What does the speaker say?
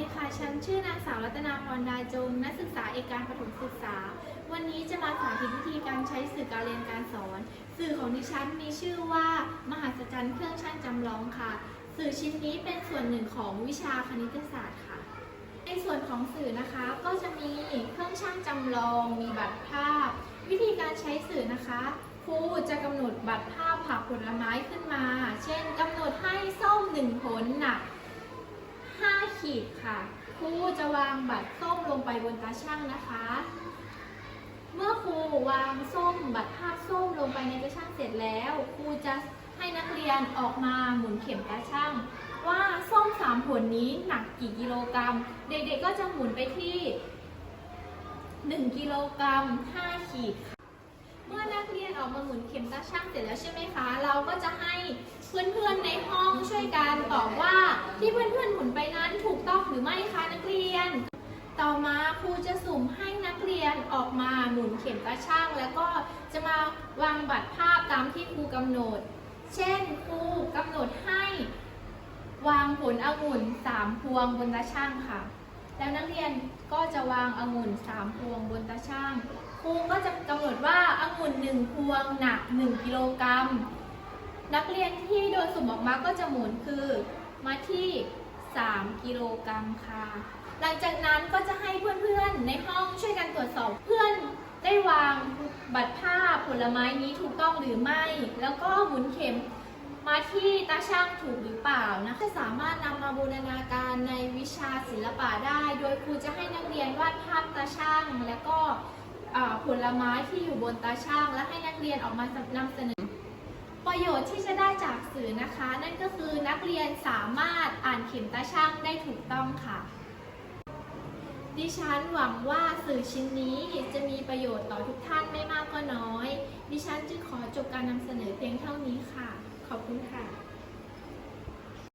ดีค่ะ ฉันชื่อนางสาวรัตนาพรดาจง นักศึกษาเอกการประถมศึกษา วันนี้จะมาสาธิตวิธีการใช้สื่อการเรียนการสอน สื่อของดิฉันมีชื่อว่า มหัศจรรย์เครื่องช่างจำลองค่ะ สื่อชิ้นนี้เป็นส่วนหนึ่งของวิชาคณิตศาสตร์ค่ะ ในส่วนของสื่อนะคะ ก็จะมีเครื่องช่างจำลอง มีบัตรภาพ วิธีการใช้สื่อนะคะครูจะกำหนดบัตรภาพผักผลไม้ขึ้นมา เช่นกำหนดให้ส้มหนึ่งผลหนัก ขีดค่ะ ครูจะวางบัตรส้มลงไปบนตาช่างนะคะ เมื่อครูวางส้มบัตรภาพส้มลงไปในตาช่างเสร็จแล้ว ครูจะให้นักเรียนออกมาหมุนเข็มตาช่าง ว่าส้มสามผลนี้หนักกี่กิโลกรัม เด็กๆก็จะหมุนไปที่ 1 กิโลกรัม 5 ขีดค่ะเมื่อนักเรียนออกมาหมุนเข็มตาช่างเสร็จแล้วใช่ไหมคะ เราก็จะให้เพื่อนๆในห้องช่วยกันตอบว่าที่เพื่อนๆหมุนไป ต้องหรือไม่คะนักเรียน ต่อมาครูจะสุ่มให้นักเรียนออกมาหมุนเข็มตาช่าง แล้วก็จะมาวางบัตรภาพตามที่ครูกำหนด เช่นครูกำหนดให้ วางผลองุ่น3พวงบนตาช่างค่ะ แล้วนักเรียนก็จะวางองุ่น3พวงบนตาช่างครูก็จะกำหนดว่าองุ่น1พวงหนัก 1 กิโลกรัม นักเรียนที่โดนสุ่มออกมาก็จะหมุนคือมาที่ 3 กิโลกรัมค่ะ หลังจากนั้นก็จะให้เพื่อนๆ ในห้องช่วยกันตรวจสอบเพื่อนได้วางบัตรภาพผลไม้นี้ถูกต้องหรือไม่ แล้วก็หมุนเข็มมาที่ตาช่างถูกหรือเปล่านะจะสามารถนำมาบูรณาการในวิชาศิลปะได้ โดยครูจะให้นักเรียนวาดภาพตาช่างแล้วก็ผลไม้ที่อยู่บนตาช่างและให้นักเรียนออกมานำเสนอ ประโยชน์ที่จะได้จากสื่อนะคะ นั่นก็คือนักเรียนสามารถอ่านเข็มตาช่างได้ถูกต้องค่ะ ดิฉันหวังว่าสื่อชิ้นนี้จะมีประโยชน์ต่อทุกท่านไม่มากก็น้อย ดิฉันจึงขอจบการนำเสนอเพียงเท่า